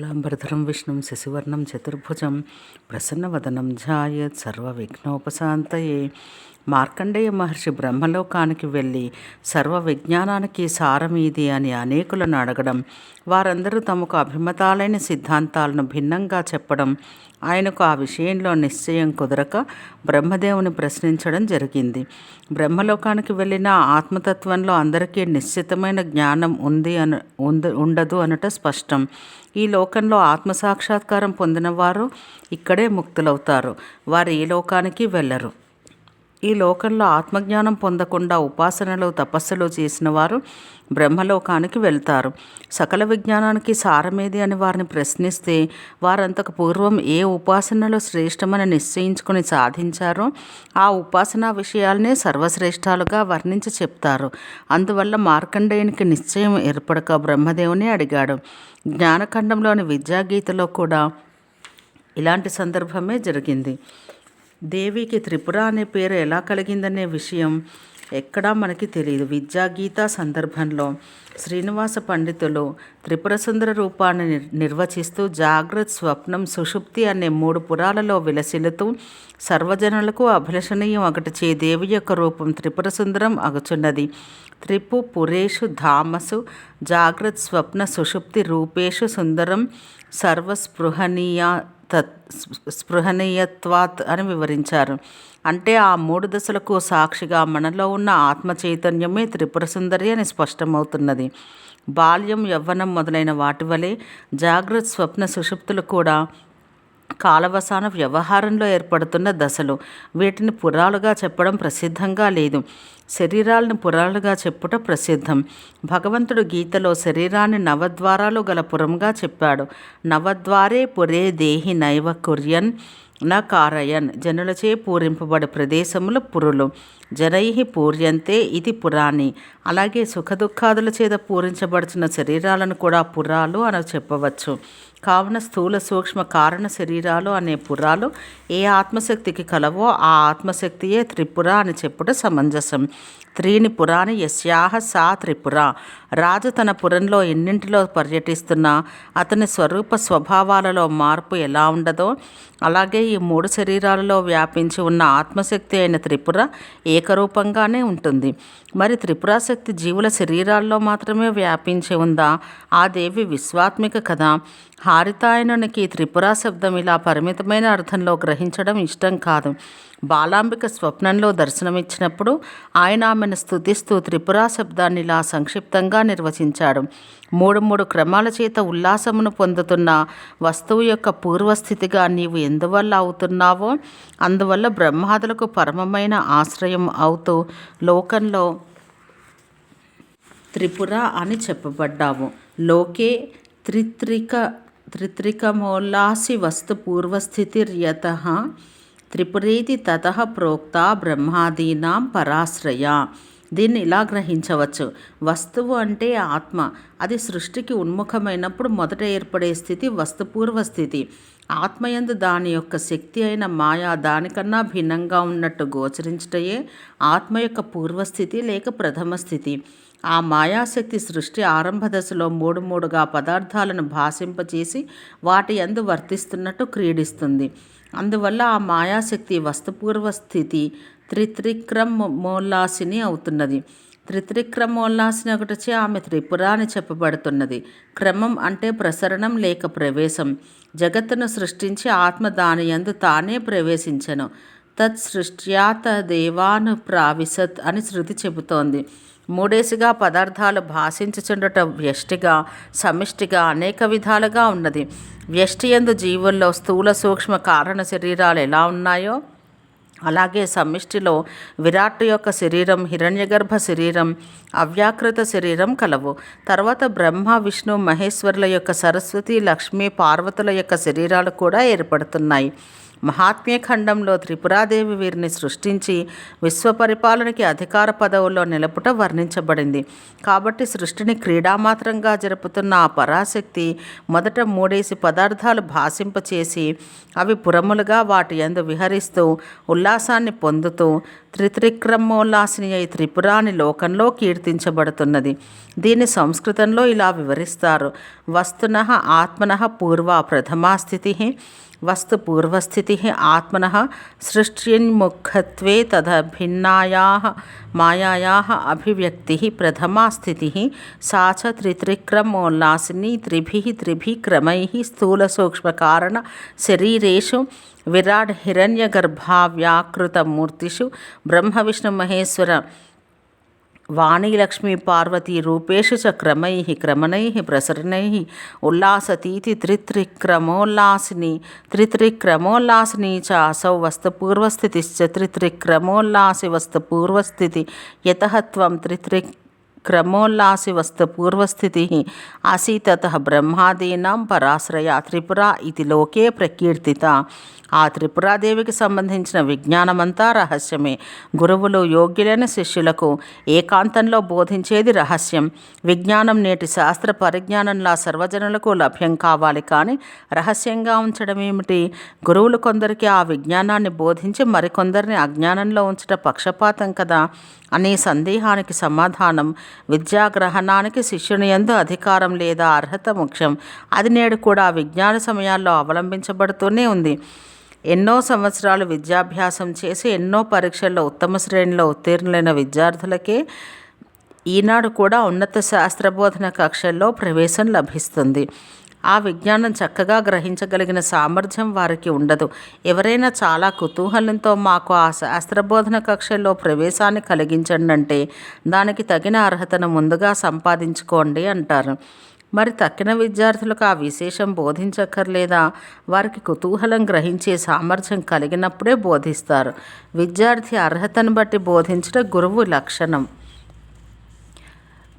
శుక్లాంబరధరం విష్ణుం శశివర్ణం చతుర్భుజం ప్రసన్నవదనం ఝాయత్ సర్వవిఘ్నోపశాంతయే. మార్కండేయ మహర్షి బ్రహ్మలోకానికి వెళ్ళి సర్వ విజ్ఞానానికి సారమీది అని అనేకులను అడగడం వారందరూ తమకు అభిమతాలైన సిద్ధాంతాలను భిన్నంగా చెప్పడం ఆయనకు ఆ విషయంలో నిశ్చయం కుదరక బ్రహ్మదేవుని ప్రశ్నించడం జరిగింది. బ్రహ్మలోకానికి వెళ్ళిన ఆత్మతత్వంలో అందరికీ నిశ్చితమైన జ్ఞానం ఉంది అను ఉండదు అనట స్పష్టం. ఈ లోకంలో ఆత్మసాక్షాత్కారం పొందినవారు ఇక్కడే ముక్తులవుతారు. వారు ఈ లోకానికి వెళ్ళరు. ఈ లోకంలో ఆత్మజ్ఞానం పొందకుండా ఉపాసనలు తపస్సులు చేసిన వారు బ్రహ్మలోకానికి వెళ్తారు. సకల విజ్ఞానానికి సారమేది అని వారిని ప్రశ్నిస్తే వారంతకు పూర్వం ఏ ఉపాసనలో శ్రేష్టమని నిశ్చయించుకుని సాధించారో ఆ ఉపాసనా విషయాలనే సర్వశ్రేష్టాలుగా వర్ణించి చెప్తారు. అందువల్ల మార్కండేయునికి నిశ్చయం ఏర్పడక బ్రహ్మదేవుని అడిగాడు. జ్ఞానఖండంలోని విద్యాగీతలో కూడా ఇలాంటి సందర్భమే జరిగింది. దేవికి త్రిపుర అనే పేరు ఎలా కలిగిందనే విషయం ఎక్కడా మనకి తెలియదు విద్యాగీత సందర్భంలో శ్రీనివాస పండితులు త్రిపుర సుందర రూపాన్ని నిర్వచిస్తూ జాగ్రత్త స్వప్నం సుషుప్తి అనే మూడు పురాలలో విలసిల్లుతూ సర్వజనులకు అభిలషణీయం ఒకటి చే దేవి యొక్క రూపం త్రిపుర సుందరం అగుచున్నది. త్రిపు పురేషు ధామసు జాగ్రత్త స్వప్న సుషుప్తి రూపేషు సుందరం సర్వస్పృహనీయ తత్ స్పృహనీయత్వాత్ అని వివరించారు. అంటే ఆ మూడు దశలకు సాక్షిగా మనలో ఉన్న ఆత్మ చైతన్యమే త్రిపుర సుందరి అని స్పష్టమవుతున్నది. బాల్యం యవ్వనం మొదలైన వాటి వలె జాగ్రత్త స్వప్న సుషుప్తులు కూడా కాలవసాన వ్యవహారంలో ఏర్పడుతున్న దశలు వీటిని పురాలుగా చెప్పడం ప్రసిద్ధంగా లేదు. శరీరాలను పురాలుగా చెప్పుట ప్రసిద్ధం. భగవంతుడు గీతలో శరీరాన్ని నవద్వారాలు గల పురంగా చెప్పాడు. నవద్వారే పురే దేహి నైవ కుర్యన్ న కారయన్. జనులచే పూరింపబడే ప్రదేశములు పురులు. జనై పూర్యంతే ఇది పురాణి. అలాగే సుఖదుఖాదుల చేత పూరించబడుచున్న శరీరాలను కూడా పురాలు అని చెప్పవచ్చు. కావున స్థూల సూక్ష్మ కారణ శరీరాలు అనే పురాలు ఏ ఆత్మశక్తికి కలవో ఆ ఆత్మశక్తియే త్రిపుర అని చెప్పుట సమంజసం. స్త్రీని పురాణి యస్యాహ సా త్రిపుర. రాజు తన పురంలో ఎన్నింటిలో పర్యటిస్తున్నా అతని స్వరూప స్వభావాలలో మార్పు ఎలా ఉండదో అలాగే ఈ మూడు శరీరాలలో వ్యాపించి ఉన్న ఆత్మశక్తి అయిన త్రిపుర ఏకరూపంగానే ఉంటుంది. మరి త్రిపురాశక్తి జీవుల శరీరాల్లో మాత్రమే వ్యాపించి ఉందా? ఆ దేవి విశ్వాత్మిక కదా. హారితాయనునికి త్రిపురా శబ్దం ఇలా పరిమితమైన అర్థంలో గ్రహించడం ఇష్టం కాదు. బాలాంబిక స్వప్నంలో దర్శనమిచ్చినప్పుడు ఆయన ఆమెను స్థుతిస్తూ త్రిపురా శబ్దాన్ని ఇలా సంక్షిప్తంగా నిర్వచించాడు. మూడు మూడు క్రమాల చేత ఉల్లాసమును పొందుతున్న వస్తువు యొక్క పూర్వస్థితిగా నీవు ఎందువల్ల అవుతున్నావో అందువల్ల బ్రహ్మాదులకు పరమమైన ఆశ్రయం అవుతూ లోకంలో త్రిపుర అని చెప్పబడ్డావు. లోకే త్రిత్రిక త్రిత్రికమోల్లాసి వస్తు పూర్వస్థితిర్యత త్రిపురేతి తత ప్రోక్త బ్రహ్మాదీనాం పరాశ్రయ. దీన్ని ఇలా గ్రహించవచ్చు. వస్తువు అంటే ఆత్మ. అది సృష్టికి ఉన్ముఖమైనప్పుడు మొదట ఏర్పడే స్థితి వస్తుపూర్వ స్థితి. ఆత్మయందు దాని యొక్క శక్తి అయిన మాయా దానికన్నా భిన్నంగా ఉన్నట్టు గోచరించటయే ఆత్మ యొక్క పూర్వస్థితి లేక ప్రథమ స్థితి. ఆ మాయాశక్తి సృష్టి ఆరంభ దశలో మూడు మూడుగా పదార్థాలను భాషింపచేసి వాటి అందు వర్తిస్తున్నట్టు క్రీడిస్తుంది. అందువల్ల ఆ మాయాశక్తి వస్తుపూర్వ స్థితి త్రిత్రిక్రమ్ మోల్లాసిని అవుతున్నది. త్రిత్రిక్రమోల్లాసిని ఒకటిచే ఆమె త్రిపుర అని చెప్పబడుతున్నది. క్రమం అంటే ప్రసరణం లేక ప్రవేశం. జగత్తును సృష్టించి ఆత్మ దాని యందు తానే ప్రవేశించను. తత్ సృష్ట్యాత దేవాను ప్రావిశత్ అని శృతి చెబుతోంది. మూడేసిగా పదార్థాలు భాషించుచుండట వ్యష్టిగా సమిష్టిగా అనేక విధాలుగా ఉన్నది. వ్యష్టి ఎందు జీవుల్లో స్థూల సూక్ష్మ కారణ శరీరాలు ఎలా ఉన్నాయో? అలాగే సమిష్టిలో విరాట్ యొక్క శరీరం హిరణ్యగర్భ శరీరం అవ్యాకృత శరీరం కలవు. తర్వాత బ్రహ్మ విష్ణు మహేశ్వరుల యొక్క సరస్వతి లక్ష్మి పార్వతుల యొక్క శరీరాలు కూడా ఏర్పడుతున్నాయి. మహాత్మ్య ఖండంలో త్రిపురాదేవి వీరిని సృష్టించి విశ్వ పరిపాలనకి అధికార పదవుల్లో నిలపుట వర్ణించబడింది. కాబట్టి సృష్టిని క్రీడామాత్రంగా జరుపుతున్న ఆ పరాశక్తి మొదట మూడేసి పదార్థాలు భాషింపచేసి అవి పురములుగా వాటి యందు విహరిస్తూ ఉల్లాసాన్ని పొందుతూ త్రిత్రిక్రమోల్లాసిని అయి త్రిపురాని లోకంలో కీర్తించబడుతున్నది. దీన్ని సంస్కృతంలో ఇలా వివరిస్తారు. వస్తున ఆత్మన పూర్వ ప్రథమా స్థితి వస్తు పూర్వస్థితి ఆత్మన సృష్ట్యున్ముఖత్వే తద భిన్నాయా మాయాయా అభివ్యక్తి ప్రథమా స్థితి సా చ త్రిత్రిక్రమోల్లాసిని త్రిభి త్రిభి క్రమై స్థూల సూక్ష్మ పార్వతీ రూపేషు చ క్రమై క్రమణై ప్రసరణై. ఉల్లాసతీతి త్రిత్రిక్రమోల్లాసిని త్రిత్రిక్రమోల్లాసిని చ అసౌ వస్తుపూర్వస్థితిశ్చ త్రిత్రిక్రమోల్లాసి వస్తుపూర్వస్థితి. యతః త్వం త్రిత్రి క్రమోల్లాసి వస్తు పూర్వస్థితి ఆసీతత బ్రహ్మాదీనాం పరాశ్రయ త్రిపుర ఇది లోకే ప్రకీర్తిత ఆ త్రిపురాదేవికి సంబంధించిన విజ్ఞానమంతా రహస్యమే। గురువులు యోగ్యులైన శిష్యులకు ఏకాంతంలో బోధించేది రహస్యం। విజ్ఞానం నేటి శాస్త్ర పరిజ్ఞానంలా సర్వజనులకు లభ్యం కావాలి కానీ రహస్యంగా ఉంచడం ఏమిటి? గురువులు కొందరికి ఆ విజ్ఞానాన్ని బోధించి మరికొందరిని అజ్ఞానంలో ఉంచట పక్షపాతం కదా? అనే సందేహానికి సమాధానం విద్యాగ్రహణానికి శిష్యుని యందు అధికారం లేదా అర్హత ముఖ్యం. అది నేడు కూడా విజ్ఞాన సమయాల్లో అవలంబించబడుతూనే ఉంది. ఎన్నో సంవత్సరాలు విద్యాభ్యాసం చేసి ఎన్నో పరీక్షల్లో ఉత్తమ శ్రేణిలో ఉత్తీర్ణులైన విద్యార్థులకే ఈనాడు కూడా ఉన్నత శాస్త్రబోధన కక్షల్లో ప్రవేశం లభిస్తుంది. ఆ విజ్ఞానం చక్కగా గ్రహించగలిగిన సామర్థ్యం వారికి ఉండదు. ఎవరైనా చాలా కుతూహలంతో మాకు ఆ శాస్త్రబోధన కక్షల్లో ప్రవేశాన్ని కలిగించండి అంటే దానికి తగిన అర్హతను ముందుగా సంపాదించుకోండి అంటారు. మరి తక్కిన విద్యార్థులకు ఆ విశేషం బోధించక్కర్లేదా? వారికి కుతూహలం గ్రహించే సామర్థ్యం కలిగినప్పుడే బోధిస్తారు. విద్యార్థి అర్హతను బట్టి బోధించడం గురువు లక్షణం.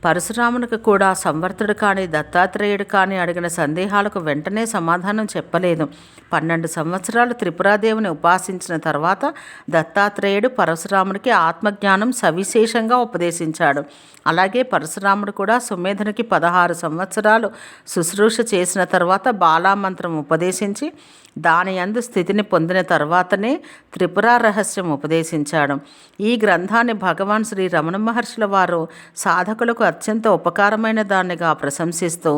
పరశురామునికి కూడా సంవర్తుడు కానీ దత్తాత్రేయుడు కానీ అడిగిన సందేహాలకు వెంటనే సమాధానం చెప్పలేదు. పన్నెండు సంవత్సరాలు త్రిపురాదేవిని ఉపాసించిన తర్వాత దత్తాత్రేయుడు పరశురాముడికి ఆత్మజ్ఞానం సవిశేషంగా ఉపదేశించాడు. అలాగే పరశురాముడు కూడా సుమేధునికి పదహారు సంవత్సరాలు శుశ్రూష చేసిన తర్వాత బాలామంత్రం ఉపదేశించి దాని యందు స్థితిని పొందిన తర్వాతనే త్రిపుర రహస్యం ఉపదేశించాడు. ఈ గ్రంథాన్ని భగవాన్ శ్రీ రమణ మహర్షుల వారు సాధకులకు అత్యంత ఉపకారమైన దానిగా ప్రశంసిస్తూ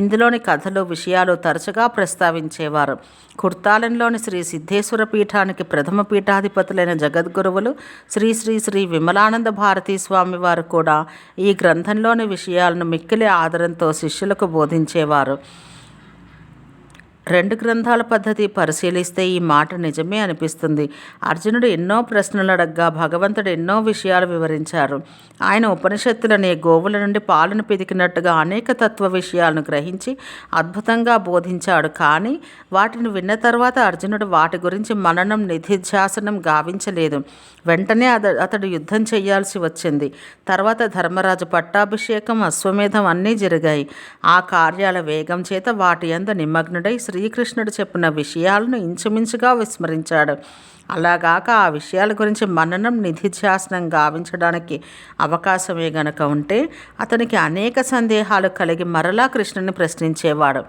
ఇందులోని కథలు విషయాలు తరచుగా ప్రస్తావించేవారు. కుర్తాలంలోని శ్రీ సిద్ధేశ్వర పీఠానికి ప్రథమ పీఠాధిపతులైన జగద్గురువులు శ్రీ శ్రీ శ్రీ విమలానంద భారతీ స్వామి వారు కూడా ఈ గ్రంథంలోని విషయాలను మిక్కిలి ఆదరంతో శిష్యులకు బోధించేవారు. రెండు గ్రంథాల పద్ధతి పరిశీలిస్తే ఈ మాట నిజమే అనిపిస్తుంది. అర్జునుడు ఎన్నో ప్రశ్నలు అడగ్గా భగవంతుడు ఎన్నో విషయాలు వివరించారు. ఆయన ఉపనిషత్తులనే గోవుల నుండి పాలను పిదికినట్టుగా అనేక తత్వ విషయాలను గ్రహించి అద్భుతంగా బోధించాడు. కానీ వాటిని విన్న తర్వాత అర్జునుడు వాటి గురించి మననం నిధిధ్యాసనం గావించలేదు. వెంటనే అతడు యుద్ధం చేయాల్సి వచ్చింది. తర్వాత ధర్మరాజు పట్టాభిషేకం అశ్వమేధం అన్నీ జరిగాయి. ఆ కార్యాల వేగం చేత వాటి అందు నిమగ్నుడై శ్రీ శ్రీకృష్ణుడు చెప్పిన విషయాలను ఇంచుమించుగా విస్మరించాడు. అలాగాక ఆ విషయాల గురించి మననం నిధిధ్యాసనం గావించడానికి అవకాశమే గనక ఉంటే అతనికి అనేక సందేహాలు కలిగి మరలా కృష్ణుని ప్రశ్నించేవాడు.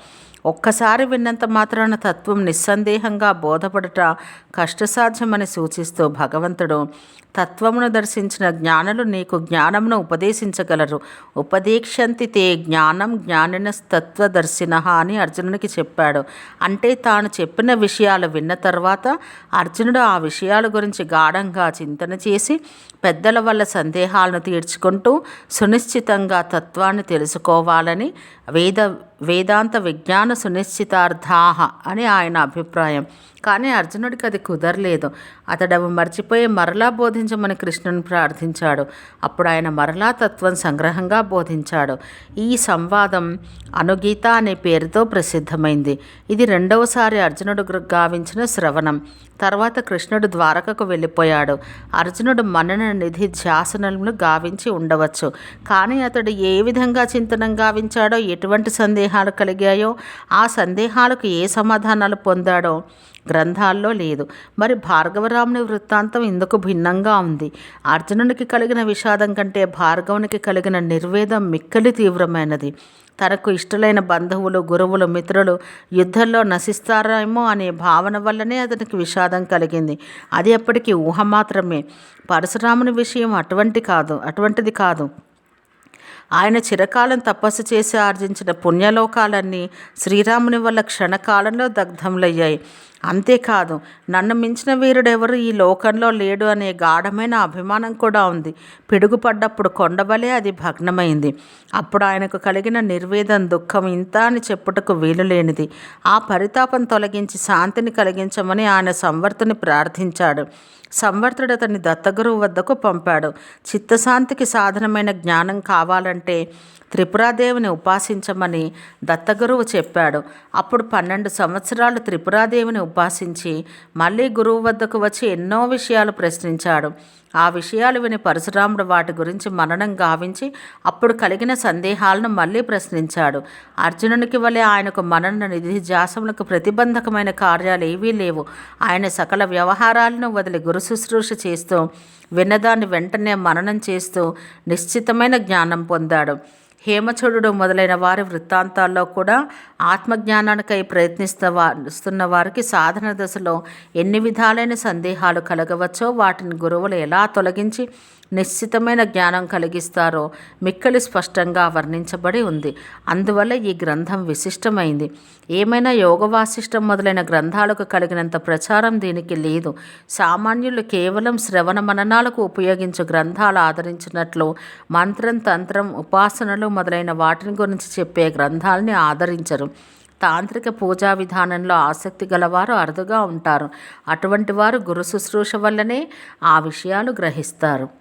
ఒక్కసారి విన్నంత మాత్రాన తత్వం నిస్సందేహంగా బోధపడుట కష్టసాధ్యమని సూచిస్తూ భగవంతుడు తత్వమును దర్శించిన జ్ఞానులు నీకు జ్ఞానమును ఉపదేశించగలరు. ఉపదేక్షంతి తే జ్ఞానం జ్ఞానిన తత్వదర్శిన అని అర్జునునికి చెప్పాడు. అంటే తాను చెప్పిన విషయాలు విన్న తర్వాత అర్జునుడు ఆ విషయాల గురించి గాఢంగా చింతన చేసి పెద్దల వల్ల సందేహాలను తీర్చుకుంటూ సునిశ్చితంగా తత్వాన్ని తెలుసుకోవాలని వేద వేదాంత విజ్ఞాన సునిశ్చితార్థాహ అని ఆయన అభిప్రాయం. కానీ అర్జునుడికి అది కుదరలేదు. అతడు మర్చిపోయి మరలా బోధించమని కృష్ణుని ప్రార్థించాడు. అప్పుడు ఆయన మరలా తత్వం సంగ్రహంగా బోధించాడు. ఈ సంవాదం అనుగీత అనే పేరుతో ప్రసిద్ధమైంది. ఇది రెండవసారి అర్జునుడు గావించిన శ్రవణం. తర్వాత కృష్ణుడు ద్వారకకు వెళ్ళిపోయాడు. అర్జునుడు మనన నిధి ధ్యాసనలను గావించి ఉండవచ్చు. కానీ అతడు ఏ విధంగా చింతనం గావించాడో ఎటువంటి సందేహం సందేహాలు కలిగాయో ఆ సందేహాలకు ఏ సమాధానాలు పొందాడో గ్రంథాల్లో లేదు. మరి భార్గవరాముని వృత్తాంతం ఇందుకు భిన్నంగా ఉంది. అర్జునునికి కలిగిన విషాదం కంటే భార్గవునికి కలిగిన నిర్వేదం మిక్కలి తీవ్రమైనది. తనకు ఇష్టలైన బంధువులు గురువులు మిత్రులు యుద్ధంలో నశిస్తారేమో అనే భావన వల్లనే అతనికి విషాదం కలిగింది. అది అప్పటికి ఊహ మాత్రమే. పరశురాముని విషయం అటువంటి కాదు అటువంటిది కాదు. ఆయన చిరకాలం తపస్సు చేసి ఆర్జించిన పుణ్యలోకాలన్నీ శ్రీరాముని వల్ల క్షణకాలంలో దగ్ధములయ్యాయి. అంతేకాదు నన్ను మించిన వీరుడెవరు ఈ లోకంలో లేడు అనే గాఢమైన అభిమానం కూడా ఉంది. పిడుగుపడ్డప్పుడు కొండవలే అది భగ్నమైంది. అప్పుడు ఆయనకు కలిగిన నిర్వేదం దుఃఖం ఇంత అని చెప్పుటకు వీలు లేనిది. ఆ పరితాపం తొలగించి శాంతిని కలిగించమని ఆయన సంవర్తుని ప్రార్థించాడు. సంవర్తుడు అతన్ని దత్తగురువు వద్దకు పంపాడు. చిత్తశాంతికి సాధనమైన జ్ఞానం కావాలంటే అంటే త్రిపురాదేవిని ఉపాసించమని దత్తగురువు చెప్పాడు. అప్పుడు పన్నెండు సంవత్సరాలు త్రిపురాదేవిని ఉపాసించి మళ్ళీ గురువు వద్దకు వచ్చి ఎన్నో విషయాలు ప్రశ్నించాడు. ఆ విషయాలు విని పరశురాముడు వాటి గురించి మననం గావించి అప్పుడు కలిగిన సందేహాలను మళ్ళీ ప్రశ్నించాడు. అర్జునునికి వలె ఆయనకు మనన నిధి జాసములకు ప్రతిబంధకమైన కార్యాలు ఏవీ లేవు. ఆయన సకల వ్యవహారాలను వదిలి గురు శుశ్రూష చేస్తూ విన్నదాన్ని వెంటనే మననం చేస్తూ నిశ్చితమైన జ్ఞానం పొందాడు. హేమచూడు మొదలైన వారి వృత్తాంతాల్లో కూడా ఆత్మజ్ఞానానికై ప్రయత్నిస్తున్న వారికి సాధన దశలో ఎన్ని విధాలైన సందేహాలు కలగవచ్చో వాటిని గురువులు ఎలా తొలగించి నిశ్చితమైన జ్ఞానం కలిగిస్తారో మిక్కలి స్పష్టంగా వర్ణించబడి ఉంది. అందువల్ల ఈ గ్రంథం విశిష్టమైంది. ఏమైనా యోగ వాసిష్టం మొదలైన గ్రంథాలకు కలిగినంత ప్రచారం దీనికి లేదు. సామాన్యులు కేవలం శ్రవణ మననాలకు ఉపయోగించు గ్రంథాలు ఆదరించినట్లు మంత్రం తంత్రం ఉపాసనలు మొదలైన వాటిని గురించి చెప్పే గ్రంథాలని ఆదరించరు. తాంత్రిక పూజా విధానంలో ఆసక్తి గలవారు అరుదుగా ఉంటారు. అటువంటి వారు గురు శుశ్రూష వల్లనే ఆ విషయాలు గ్రహిస్తారు.